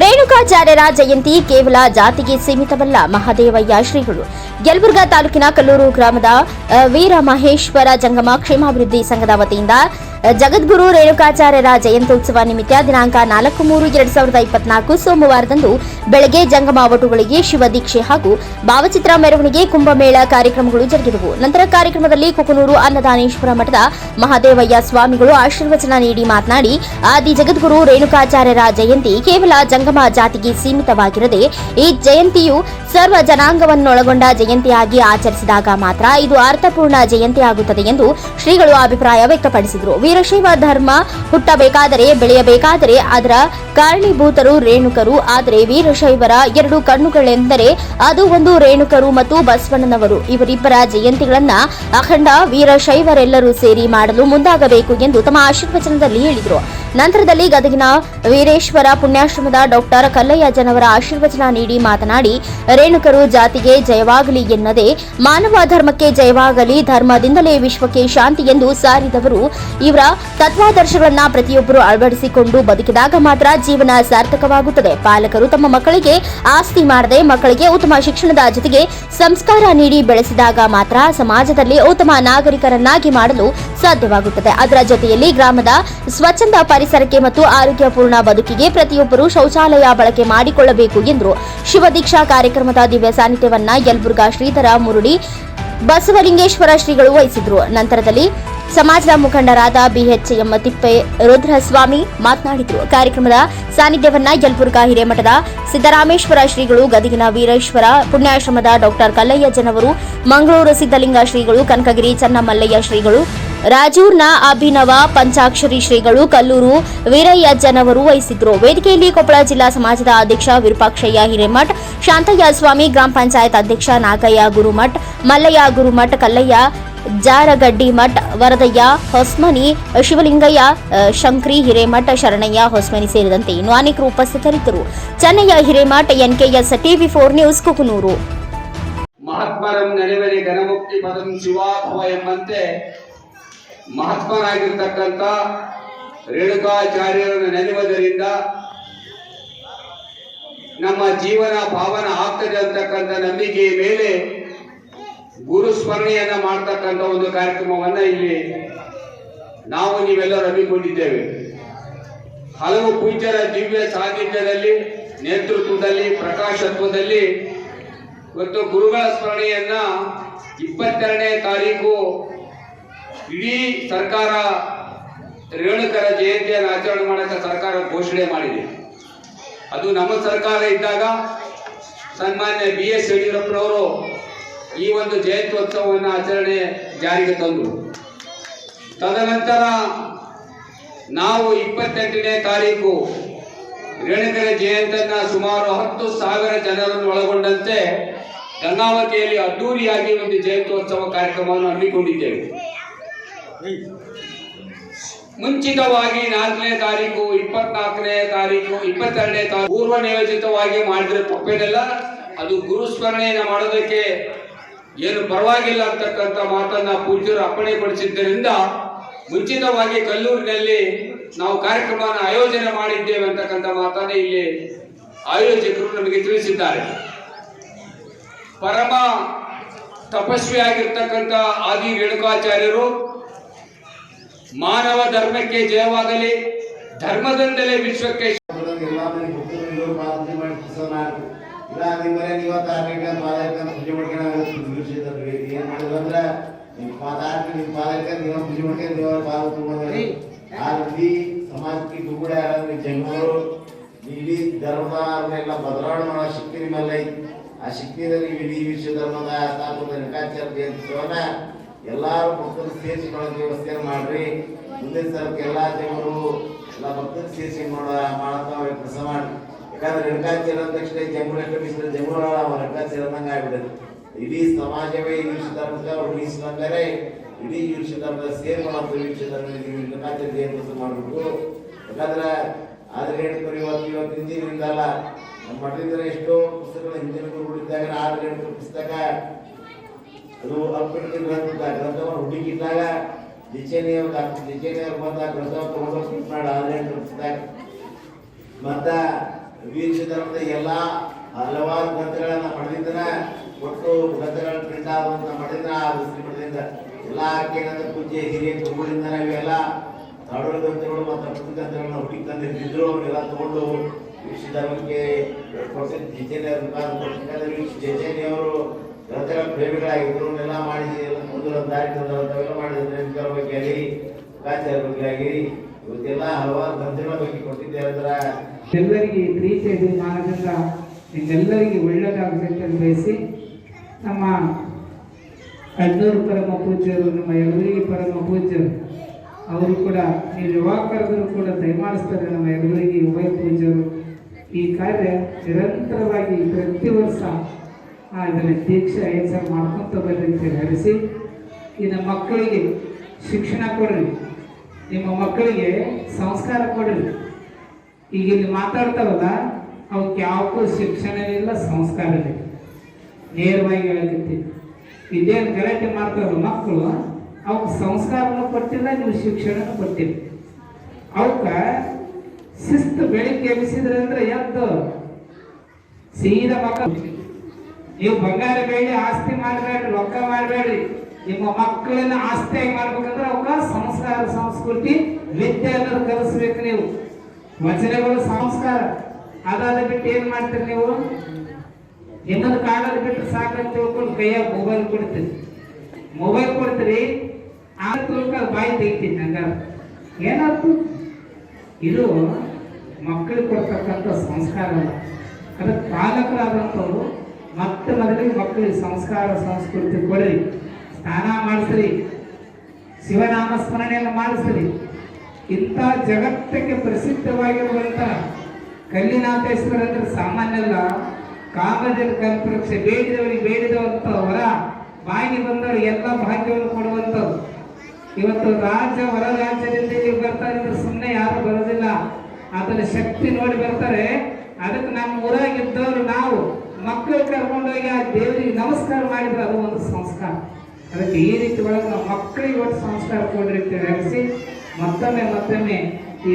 ರೇಣುಕಾಚಾರ್ಯರ ಜಯಂತಿ ಕೇವಲ ಜಾತಿಗೆ ಸೀಮಿತವಲ್ಲ ಮಹಾದೇವಯ್ಯ ಶ್ರೀಗಳು ಯಲಬುರ್ಗಾ ತಾಲೂಕಿನ ಕಲ್ಲೂರು ಗ್ರಾಮದ ವೀರ ಮಹೇಶ್ವರ ಜಂಗಮ ಕ್ಷೇಮಾಭಿವೃದ್ಧಿ ಸಂಘದ ವತಿಯಿಂದ ಜಗದ್ಗುರು ರೇಣುಕಾಚಾರ್ಯರ ಜಯಂತ್ಯುತ್ಸವ ನಿಮಿತ್ತ ದಿನಾಂಕ ನಾಲ್ಕು ಮೂರು ಎರಡ್ ಸಾವಿರದ ಇಪ್ಪತ್ನಾಲ್ಕು ಸೋಮವಾರದಂದು ಬೆಳಗ್ಗೆ ಜಂಗಮ ವಟುಗಳಿಗೆ ಶಿವ ದೀಕ್ಷೆ ಹಾಗೂ ಭಾವಚಿತ್ರ ಮೆರವಣಿಗೆ ಕುಂಭಮೇಳ ಕಾರ್ಯಕ್ರಮಗಳು ಜರುಗಿದವು. ನಂತರ ಕಾರ್ಯಕ್ರಮದಲ್ಲಿ ಕುಕನೂರು ಅನ್ನದಾನೇಶ್ವರ ಮಠದ ಮಹಾದೇವಯ್ಯ ಸ್ವಾಮಿಗಳು ಆಶೀರ್ವಚನ ನೀಡಿ ಮಾತನಾಡಿ, ಆದಿ ಜಗದ್ಗುರು ರೇಣುಕಾಚಾರ್ಯರ ಜಯಂತಿ ಕೇವಲ ಜಂಗಮ ಜಾತಿಗೆ ಸೀಮಿತವಾಗಿರದೆ, ಈ ಜಯಂತಿಯು ಸರ್ವ ಜನಾಂಗವನ್ನೊಳಗೊಂಡ ಜಯಂತಿಯಾಗಿ ಆಚರಿಸಿದಾಗ ಮಾತ್ರ ಇದು ಅರ್ಥಪೂರ್ಣ ಜಯಂತಿ ಆಗುತ್ತದೆ ಎಂದು ಶ್ರೀಗಳು ಅಭಿಪ್ರಾಯ ವ್ಯಕ್ತಪಡಿಸಿದರು. ವೀರಶೈವ ಧರ್ಮ ಹುಟ್ಟಬೇಕಾದರೆ ಬೆಳೆಯಬೇಕಾದರೆ ಅದರ ಕಾರಣೀಭೂತರು ರೇಣುಕರು, ಆದರೆ ವೀರಶೈವರ ಎರಡು ಕಣ್ಣುಗಳೆಂದರೆ ಅದು ಒಂದು ರೇಣುಕರು ಮತ್ತು ಬಸವಣ್ಣನವರು. ಇವರಿಬ್ಬರ ಜಯಂತಿಗಳನ್ನ ಅಖಂಡ ವೀರಶೈವರೆಲ್ಲರೂ ಸೇರಿ ಮಾಡಲು ಮುಂದಾಗಬೇಕು ಎಂದು ತಮ್ಮ ಆಶೀರ್ವಚನದಲ್ಲಿ ಹೇಳಿದರು. ನಂತರದಲ್ಲಿ ಗದಗಿನ ವೀರೇಶ್ವರ ಪುಣ್ಯಾಶ್ರಮದ ಡಾಕ್ಟರ್ ಕಲ್ಲಯ್ಯ ಜನವರ ಆಶೀರ್ವಚನ ನೀಡಿ ಮಾತನಾಡಿ, ರೇಣುಕರು ಜಾತಿಗೆ ಜಯವಾಗಲಿ ಎನ್ನದೆ ಮಾನವ ಧರ್ಮಕ್ಕೆ ಜಯವಾಗಲಿ, ಧರ್ಮದಿಂದಲೇ ವಿಶ್ವಕ್ಕೆ ಶಾಂತಿ ಎಂದು ಸಾರಿದವರು. ಇವರ ತತ್ವಾದರ್ಶಗಳನ್ನ ಪ್ರತಿಯೊಬ್ಬರು ಅಳವಡಿಸಿಕೊಂಡು ಬದುಕಿದಾಗ ಮಾತ್ರ ಜೀವನ ಸಾರ್ಥಕವಾಗುತ್ತದೆ. ಪಾಲಕರು ತಮ್ಮ ಮಕ್ಕಳಿಗೆ ಆಸ್ತಿ ಮಾಡದೆ ಮಕ್ಕಳಿಗೆ ಉತ್ತಮ ಶಿಕ್ಷಣದ ಜೊತೆಗೆ ಸಂಸ್ಕಾರ ನೀಡಿ ಬೆಳೆಸಿದಾಗ ಮಾತ್ರ ಸಮಾಜದಲ್ಲಿ ಉತ್ತಮ ನಾಗರಿಕರನ್ನಾಗಿ ಮಾಡಲು ಸಾಧ್ಯವಾಗುತ್ತದೆ. ಅದರ ಜೊತೆಯಲ್ಲಿ ಗ್ರಾಮದ ಸ್ವಚ್ಛಂದ ಪರಿಸರಕ್ಕೆ ಮತ್ತು ಆರೋಗ್ಯಪೂರ್ಣ ಬದುಕಿಗೆ ಪ್ರತಿಯೊಬ್ಬರು ಶೌಚಾಲಯ ಬಳಕೆ ಮಾಡಿಕೊಳ್ಳಬೇಕು ಎಂದರು. ಶಿವದೀಕ್ಷಾ ಕಾರ್ಯಕ್ರಮದ ದಿವ್ಯ ಸಾನ್ನಿಧ್ಯವನ್ನ ಯಲಬುರ್ಗಾ ಶ್ರೀಧರ ಮುರುಡಿ, ಬಸವಲಿಂಗೇಶ್ವರ ಶ್ರೀಗಳು ವಹಿಸಿದ್ರು. ನಂತರದಲ್ಲಿ ಸಮಾಜದ ಮುಖಂಡರಾದ ಬಿಎಚ್ಎಂ ತಿಪ್ಪೆ ರುದ್ರಸ್ವಾಮಿ ಮಾತನಾಡಿದರು. ಕಾರ್ಯಕ್ರಮದ ಸಾನ್ನಿಧ್ಯವನ್ನ ಯಲಬುರ್ಗಾ ಹಿರೇಮಠದ ಸಿದ್ದರಾಮೇಶ್ವರ ಶ್ರೀಗಳು, ಗದಗಿನ ವೀರೇಶ್ವರ, ಪುಣ್ಯಾಶ್ರಮದ ಡಾಕ್ಟರ್ ಕಲ್ಲಯ್ಯ ಜನವರು ಮಂಗಳೂರು ಸಿದ್ದಲಿಂಗ ಶ್ರೀಗಳು, ಕನಕಗಿರಿ ಚನ್ನಮಲ್ಲಯ್ಯ ಶ್ರೀಗಳು ರಾಜೂರ್ನ ಅಭಿನವ ಪಂಚಾಕ್ಷರಿ ಶ್ರೀಗಳು ಕಲ್ಲೂರು ವೀರಯ್ಯಜ್ಜನವರು ವಹಿಸಿದ್ರು. ವೇದಿಕೆಯಲ್ಲಿ ಕೊಪ್ಪಳ ಜಿಲ್ಲಾ ಸಮಾಜದ ಅಧ್ಯಕ್ಷ ವಿರೂಪಾಕ್ಷಯ್ಯ ಹಿರೇಮಠ್, ಶಾಂತಯ್ಯ ಸ್ವಾಮಿ ಗ್ರಾಮ ಪಂಚಾಯತ್ ಅಧ್ಯಕ್ಷ ನಾಗಯ್ಯ ಗುರುಮಠ್, ಮಲ್ಲಯ್ಯ ಗುರುಮಠ್, ಕಲ್ಲಯ್ಯ ಜಾರಗಡ್ಡಿ ಮಠ್, ವರದಯ್ಯ ಹೊಸ್ಮನಿ, ಶಿವಲಿಂಗಯ್ಯ ಶಂಕ್ರಿ ಹಿರೇಮಠ, ಶರಣಯ್ಯ ಹೊಸ್ಮನಿ ಸೇರಿದಂತೆ ಇನ್ನು ಅನೇಕರು ಉಪಸ್ಥಿತರಿದ್ದರು. Chennayya Hiremath, NKS TV four news Kukanur. ಮಹಾತ್ಮರಂ ನೆನೆವರಿ ಘನಮುಕ್ತಿ ಪದಂ ಶಿವಾಭವ ಎಂಬಂತೆ ಮಹಾತ್ಮರಾಗಿರ್ತಕ್ಕಂಥ ರೇಣುಕಾಚಾರ್ಯರನ್ನು ನೆನೆಯುವುದರಿಂದ ನಮ್ಮ ಜೀವನ ಪಾವನ ಆಗ್ತದೆ ಅಂತಕ್ಕಂಥ ನಂಬಿಕೆಯ ಮೇಲೆ ಗುರು ಸ್ಮರಣೆಯನ್ನ ಮಾಡ್ತಕ್ಕಂಥ ಒಂದು ಕಾರ್ಯಕ್ರಮವನ್ನ ಇಲ್ಲಿ ನಾವು ನೀವೆಲ್ಲರೂ ಹಮ್ಮಿಕೊಂಡಿದ್ದೇವೆ. ಹಲವು ಪೂಜ್ಯರ ದಿವ್ಯ ಸಾನ್ನಿಧ್ಯದಲ್ಲಿ, ನೇತೃತ್ವದಲ್ಲಿ, ಪ್ರಕಾಶತ್ವದಲ್ಲಿ ಇವತ್ತು ಗುರುಗಳ ಸ್ಮರಣೆಯನ್ನ ಇಪ್ಪತ್ತೆರಡನೇ ತಾರೀಕು ಇಡೀ ಸರ್ಕಾರ ರೇಣುಕರ ಜಯಂತಿಯನ್ನು ಆಚರಣೆ ಮಾಡಕ್ಕೆ ಸರ್ಕಾರ ಘೋಷಣೆ ಮಾಡಿದೆ. ಅದು ನಮ್ಮ ಸರ್ಕಾರ ಇದ್ದಾಗ ಸನ್ಮಾನ್ಯ ಬಿ ಎಸ್ ಯಡಿಯೂರಪ್ಪನವರು ಈ ಒಂದು ಜಯಂತ್ಯೋತ್ಸವವನ್ನು ಆಚರಣೆ ಜಾರಿಗೆ ತಂದರು. ತದನಂತರ ನಾವು ಇಪ್ಪತ್ತೆಂಟನೇ ತಾರೀಕು ರೇಣುಕರ ಜಯಂತಿಯನ್ನು ಸುಮಾರು ಹತ್ತು ಸಾವಿರ ಜನರನ್ನು ಒಳಗೊಂಡಂತೆ ಗಂಗಾವತಿಯಲ್ಲಿ ಅದ್ದೂರಿಯಾಗಿ ಒಂದು ಜಯಂತ್ಯೋತ್ಸವ ಕಾರ್ಯಕ್ರಮವನ್ನು ಹಮ್ಮಿಕೊಂಡಿದ್ದೇವೆ. ಮುಂಚಿತವಾಗಿ ನಾಲ್ಕನೇ ತಾರೀಕು, ಇಪ್ಪತ್ನಾಲ್ಕನೇ ತಾರೀಕು, ಇಪ್ಪತ್ತೆರಡನೇ ತಾರೀಕು ಪೂರ್ವ ನಿಯೋಜಿತವಾಗಿ ಮಾಡಿದ್ರೆ ತಪ್ಪೇನಲ್ಲ. ಅದು ಗುರು ಸ್ಮರಣೆಯನ್ನ ಮಾಡೋದಕ್ಕೆ ಏನು ಪರವಾಗಿಲ್ಲ ಅಂತಕ್ಕಂಥ ಮಾತನ್ನ ಪೂಜ್ಯರು ಅಪ್ಪಣೆ ಪಡಿಸಿದ್ದರಿಂದ ಮುಂಚಿತವಾಗಿ ಕಲ್ಲೂರಿನಲ್ಲಿ ನಾವು ಕಾರ್ಯಕ್ರಮವನ್ನು ಆಯೋಜನೆ ಮಾಡಿದ್ದೇವೆ ಅಂತಕ್ಕಂಥ ಮಾತನ್ನ ಇಲ್ಲಿ ಆಯೋಜಕರು ನಮಗೆ ತಿಳಿಸಿದ್ದಾರೆ. ಪರಮ ತಪಸ್ವಿಯಾಗಿರ್ತಕ್ಕಂಥ ಆದಿ ರೇಣುಕಾಚಾರ್ಯರು ಮಾನವ ಧರ್ಮಕ್ಕೆ ಜಯವಾಗಲಿ ಧರ್ಮದಿಂದಲೇ ವಿಶ್ವಕ್ಕೆ ಇಲ್ಲ ನಿಮ್ಮನೆ ನೀವ ಪೂಜೆ ಮಾಡ್ಕೊಂಡು ನಿಲ್ಲಿಸಿದ್ರಿ ಏನ್ ಮಾಡಿದ್ರು ಅಂದ್ರೆ ನಿಮ್ ಪಾದಾರ್ಕ ನಿಮ್ ಪಾದಕ ನೀವ ಪೂಜೆ ಮಾಡ್ಕೊಂಡು ನೀವ ಪಾದ ತಗೊಂಡ್ರಿ ಆ ಇಡೀ ಸಮಾಜಕ್ಕೆ ದುಗುಡ ಯಾರಂದ್ರೆ ಜಂಗವರು ಇಡೀ ಧರ್ಮದನ್ನೆಲ್ಲ ಬದಲಾವಣೆ ಮಾಡೋ ಶಕ್ತಿ ನಿಮ್ಮಲ್ಲಿ ಆ ಶಕ್ತಿಯಲ್ಲಿ ಇಡೀ ವಿಶ್ವ ಧರ್ಮದ ಸ್ಥಾಪಕ ಅಂತ ಜಯಂತ್ಸವನ್ನ ಎಲ್ಲಾರು ಭಕ್ತರು ಸೇರಿಸಿ ವ್ಯವಸ್ಥೆ ಮಾಡ್ರಿ. ಮುಂದಿನ ಸರ್ಕ ಎಲ್ಲ ದೇವರು ಎಲ್ಲ ಭಕ್ತರು ಸೇರಿಸಿ ಮಾಡ ಮಾಡತಾವ ಕೆಲಸ ಮಾಡಿ ಯಾಕಂದ್ರೆ ರೇಣುಕಾಚಾರ್ಯ ಅಂದ ತಕ್ಷಣ ಕಮಿಸಿದ್ರೆ ಜಂಬೂರ ಅವ್ರ ರೇಣುಕಾಚಾರ್ಯ ಅಂದಂಗ ಆಗ್ಬಿಡೋದು ಇಡೀ ಸಮಾಜವೇ ಈ ವಿಷಯ ಧರ್ಮದ ಉಳಿಸ್ಲಂದರೆ ಇಡೀ ವಿಶ್ವ ಧರ್ಮದ ಸೇರಿ ಈ ವಿಷಯ ಧರ್ಮದ ರೇಣುಕಾಚಾರ್ಯ ಜಯಂತಿ ಮಾಡಬೇಕು? ಯಾಕಂದ್ರೆ ಆದ್ರೆ ರೇಣುಕರು ಇವತ್ತು ಇವತ್ತು ದಿನದಿಂದ ಅಲ್ಲ ನಮ್ಮ ಮಠದಿಂದ ಎಷ್ಟೋ ಪುಸ್ತಕಗಳು ಹಿಂದಿನ ಉಳಿದಾಗ ಆದ್ರೆ ರೇಣುಕರ ಪುಸ್ತಕ. ಅದು ಗ್ರಂಥವನ್ನು ಹುಡುಕಿದ್ದಾಗ ಜಿಚೇನಿಯವ್ರು ಡಾಕ್ಟರ್ ಜಿಚೇನಿಯವ್ರು ಬಂದ ಗ್ರಂಥ ತಗೊಂಡು ಪ್ರಿಂಟ್ ಮಾಡಿ. ಮತ್ತೆ ಎಲ್ಲ ಹಲವಾರು ಗ್ರಂಥಗಳನ್ನ ಪಡೆದಿದ್ದನ ಒಟ್ಟು ಗ್ರಂಥಗಳ ಪ್ರಿಂಟ್ ಆಗುವಂತ ಮಾಡಿದ್ರ ಆ ದೃಷ್ಟಿ ಎಲ್ಲ ಏನಂದ್ರೆ ಪೂಜೆ ಹಿರಿಯ ಗುರುಗಳಿಂದ ನಾವೆಲ್ಲ ತಾಡೋಳ ಗ್ರಂಥಗಳು ಮತ್ತು ಪುಸ್ತಕ ಗ್ರಂಥಗಳನ್ನ ಹುಡುಕಿ ತಂದಿರ್ತಿದ್ರು ಅವರೆಲ್ಲ ತಗೊಂಡು ವೀಕ್ಷಿತ ಜಿಜೇನಿ ಅವರು ಪ್ರೇಮಿಗಳಾಗಿದ್ದರು ಎಲ್ಲ ಮುಂದಿನ ದಾರಿ ಮಾಡಿದ್ರೆ ಬಗ್ಗೆ ಆಗಿರಿ ಕಾಚಾರ ಬಗ್ಗೆ ಆಗಿರಿ ಇವತ್ತೆಲ್ಲ ಹಲವಾರು ಗ್ರಂಥಗಳ ಬಗ್ಗೆ ಕೊಟ್ಟಿದ್ದೆ ಅದರ. ಎಲ್ಲರಿಗೆ ಪ್ರೀತಿ ಅಭಿಮಾನದಿಂದ ನಿಮ್ಮೆಲ್ಲರಿಗೆ ಅಂತ ಬಯಸಿ ನಮ್ಮ ಅಡ್ನೂರು ಪರಮ ಪೂಜ್ಯರು, ನಮ್ಮ ಎಲ್ಲರಿಗೆ ಪರಮ ಪೂಜ್ಯರು, ಅವರು ಕೂಡ ನೀವು ಯಾವಾಗ ಕೂಡ ದಯಮಾಡಿಸ್ತಾರೆ, ನಮ್ಮ ಎಲ್ಲರಿಗೆ ಉಭಯ ಪೂಜ್ಯರು. ಈ ಕಾರ್ಯ ನಿರಂತರವಾಗಿ ಪ್ರತಿ ವರ್ಷ ಆ, ಇದನ್ನು ದೀಕ್ಷೆ ಅಹಿಂಸೆ ಮಾಡ್ಕೊಂತ ಬರ್ರಿ ಅಂತ ಹರಿಸಿ. ಇನ್ನು ಮಕ್ಕಳಿಗೆ ಶಿಕ್ಷಣ ಕೊಡ್ರಿ. ನಿಮ್ಮ ಮಕ್ಕಳಿಗೆ ಸಂಸ್ಕಾರ ಕೊಡ್ರಿ. ಈಗ ಇಲ್ಲಿ ಮಾತಾಡ್ತಾವಲ್ಲ ಅವಕ್ಕೆ ಯಾವಕ್ಕೂ ಶಿಕ್ಷಣವಿಲ್ಲ ಸಂಸ್ಕಾರವಿಲ್ಲ ನೇರವಾಗಿ ಹೇಳಕತ್ತಿ. ಇದೇನು ಗಲಾಟೆ ಮಾಡ್ತಾರಲ್ಲ ಮಕ್ಕಳು ಅವಕ್ಕೆ ಸಂಸ್ಕಾರನೂ ಕೊಟ್ಟಿಲ್ಲ ನೀವು ಶಿಕ್ಷಣನೂ ಕೊಟ್ಟಿಲ್ಲ. ಅವಕ್ಕ ಶಿಸ್ತು ಬೆಳಿಗ್ಗೆ ಎಬ್ಬಿಸಿದ್ರೆ ಅಂದ್ರೆ ಎದ್ದು ಸೀದಾ ಮಕ್ಕಳು ನೀವು ಬಂಗಾರ ಬೇಡಿ ಆಸ್ತಿ ಮಾಡಬೇಡ್ರಿ, ರೊಕ್ಕ ಮಾಡಬೇಡ್ರಿ. ನಿಮ್ಮ ಮಕ್ಕಳನ್ನ ಆಸ್ತಿಯಾಗಿ ಮಾಡ್ಬೇಕಂದ್ರೆ ಅವಕ್ಕ ಸಂಸ್ಕಾರ ಸಂಸ್ಕೃತಿ, ವಿದ್ಯೆ ಅನ್ನೋದು ಕಲಿಸ್ಬೇಕು ನೀವು. ವಚನೆಗಳು ಸಂಸ್ಕಾರ. ಅದಾದ ಬಿಟ್ಟು ಏನ್ ಮಾಡ್ತೀರಿ ನೀವು? ನಿಮ್ಮದು ಕಾಲದ ಬಿಟ್ಟು ಸಾಕಂತ ತಿಳ್ಕೊಂಡು ಕೈಯಾಗ ಮೊಬೈಲ್ ಕೊಡ್ತೀರಿ ಮೊಬೈಲ್ ಕೊಡ್ತೀರಿ ಆ ತಿಳ್ಕೊಂಡು ಬಾಯಿ ತೆಗಿತೀನಿ ಹಂಗಾರ. ಏನಾಯ್ತು? ಇದು ಮಕ್ಕಳಿಗೆ ಕೊಡ್ತಕ್ಕಂಥ ಸಂಸ್ಕಾರ ಅಲ್ಲ. ಅದಕ್ಕೆ ಪಾಲಕರಾದಂಥವ್ರು ಮತ್ತೆ ಮೊದಲಿಗೆ ಮಕ್ಕಳಿಗೆ ಸಂಸ್ಕಾರ, ಸಂಸ್ಕೃತಿ ಕೊಡ್ರಿ ಸ್ನಾನ ಮಾಡಿಸ್ರಿ. ಶಿವನಾಮ ಸ್ಮರಣೆಯನ್ನು ಮಾಡಿಸ್ರಿ. ಇಂಥ ಜಗತ್ತಕ್ಕೆ ಪ್ರಸಿದ್ಧವಾಗಿರುವಂತ ಕಲ್ಲಿನಾಥೇಶ್ವರ ಅಂದ್ರೆ ಸಾಮಾನ್ಯ ಅಲ್ಲ ಕಾಮದಲ್ಲಿ ಕಲ್ಪವೃಕ್ಷ ಬೇಡಿದವರಿಗೆ ಬೇಡಿದವಂತ ಹೊರ ಬಾಯಿಗೆ ಬಂದವರು ಎಲ್ಲ ಭಾಗ್ಯವನ್ನು ಕೊಡುವಂಥದ್ದು ಇವತ್ತು ರಾಜ್ಯ ಹೊರ ರಾಜ್ಯದಿಂದ ನೀವು ಬರ್ತಾರೆ ಸುಮ್ಮನೆ ಯಾರು ಬರೋದಿಲ್ಲ. ಅದರ ಶಕ್ತಿ ನೋಡಿ ಬರ್ತಾರೆ. ಅದಕ್ಕೆ ನಮ್ಮ ಊರಾಗಿದ್ದವರು ನಾವು, ಮಕ್ಕಳು ಕರ್ಕೊಂಡೋಗಿ ಆ ದೇವರಿಗೆ ನಮಸ್ಕಾರ ಮಾಡಿದ್ರೆ ಅದು ಒಂದು ಸಂಸ್ಕಾರ. ಅದಕ್ಕೆ ಈ ರೀತಿ ಒಳಗೆ ನಾವು ಮಕ್ಕಳಿಗೆ ಒಟ್ಟು ಸಂಸ್ಕಾರ ಕೊಡ್ರಿ ಅಂತ ಹೇಳಿಸಿ ಮತ್ತೊಮ್ಮೆ ಮತ್ತೊಮ್ಮೆ ಈ